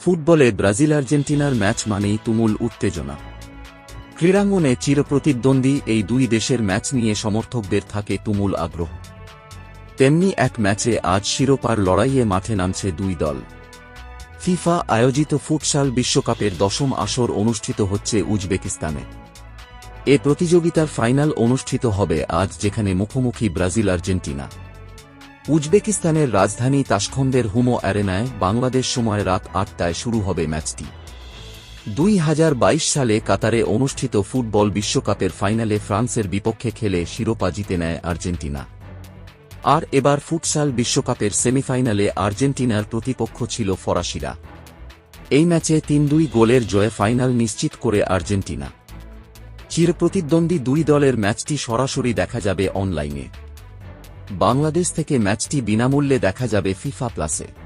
ফুটবলে ব্রাজিল আর্জেন্টিনার ম্যাচ মানেই তুমুল উত্তেজনা। ক্রীড়াঙ্গনে চিরপ্রতিদ্বন্দ্বী এই দুই দেশের ম্যাচ নিয়ে সমর্থকদের থাকে তুমুল আগ্রহ। তেমনি এক ম্যাচে আজ শিরোপার লড়াইয়ে মাঠে নামছে দুই দল। ফিফা আয়োজিত ফুটসাল বিশ্বকাপের দশম আসর অনুষ্ঠিত হচ্ছে উজবেকিস্তানে। এ প্রতিযোগিতার ফাইনাল অনুষ্ঠিত হবে আজ যেখানে মুখোমুখি ব্রাজিল আর্জেন্টিনা। উজবেকিস্তানের রাজধানী তাসখন্দের হুমো অ্যারেনায় বাংলাদেশ সময় রাত আটটায় শুরু হবে ম্যাচটি। দুই বাইশ সালে কাতারে অনুষ্ঠিত ফুটবল বিশ্বকাপের ফাইনালে ফ্রান্সের বিপক্ষে খেলে শিরোপা জিতে নেয় আর্জেন্টিনা। আর এবার ফুটসাল বিশ্বকাপের সেমিফাইনালে আর্জেন্টিনার প্রতিপক্ষ ছিল ফরাসিরা। এই ম্যাচে তিন দুই গোলের জয়ে ফাইনাল নিশ্চিত করে আর্জেন্টিনা। চিরপ্রতিদ্বন্দ্বী দুই দলের ম্যাচটি সরাসরি দেখা যাবে অনলাইনে। বাংলাদেশ থেকে ম্যাচটি বিনামূল্যে দেখা যাবে ফিফা প্লাসে।